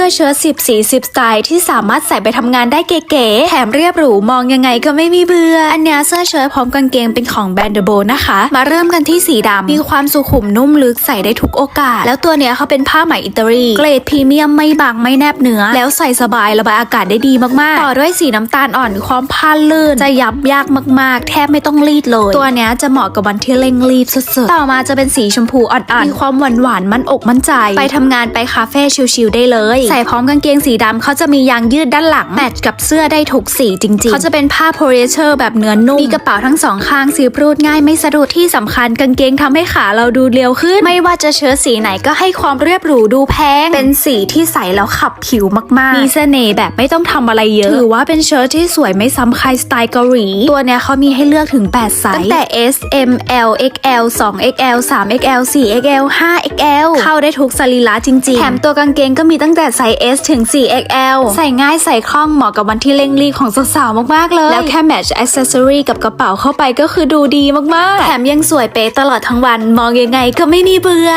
สื้อเชิ้ตสิบสีสิบสไตล์ที่สามารถใส่ไปทำงานได้เก๋ๆแถมเรียบหรูมองยังไงก็ไม่มีเบื่อ อันนี้เสื้อเชิ้ตพร้อมกางเกงเป็นของแบรนด์เดอะโบนะคะ มาเริ่มกันที่สีดำมีความสุขุมนุ่มลึกใส่ได้ทุกโอกาส แล้วตัวเนี้ยเขาเป็นผ้าไหมอิตาลีเกรดพรีเมียมไม่บางไม่แนบเนื้อ แล้วใส่สบายระบายอากาศได้ดีมากๆ ต่อด้วยสีน้ำตาลอ่อนความผ้าลื่นจะยับยากมากๆ แทบไม่ต้องรีดเลย ตัวเนี้ยจะเหมาะกับวันที่เร่งรีบสุดๆต่อมาจะเป็นสีชมพูอ่อนๆมีความหวานหวานๆมั่นอกมั่นใจ ไปทำงานไปคาเฟ่ชิลๆได้เลยใส่พร้อมกางเกงสีดำเขาจะมียางยืดด้านหลังแมทช์กับเสื้อได้ถูกสีจริงๆ เขาจะเป็นผ้าโพลีเอเชอร์แบบเนื้อนุ่ม มีกระเป๋าทั้งสองข้างสีพรูดง่ายไม่สะดุดที่สำคัญกางเกงทำให้ขาเราดูเรียวขึ้น ไม่ว่าจะเชิ้ตสีไหนก็ให้ความเรียบหรูดูแพง เป็นสีที่ใส่แล้วขับผิวมากๆ มีเสน่ห์แบบไม่ต้องทำอะไรเยอะ ถือว่าเป็นเชิ้ตที่สวยไม่ซ้ำใครสไตล์เกาหลี ตัวเนี้ยเขามีให้เลือกถึง 8 ไซส์ ตั้งแต่ S M L XL 2 XL 3 XL 4 XL 5 XL เข้าได้ทุกสรีระจริงๆ แถมตัวกางเกงก็มีตั้งแต่ไซส์ S ถึง 4 XL ใส่ง่ายใส่คล่องเหมาะกับวันที่เร่งรีบของสาวๆมากๆเลย แล้วแค่แมทช์อ c เซสซอรีกับกระเป๋าเข้าไปก็คือดูดีมากๆ แถมยังสวยเป๊ะตลอดทั้งวันมองยังไงก็ไม่มีเบื่อ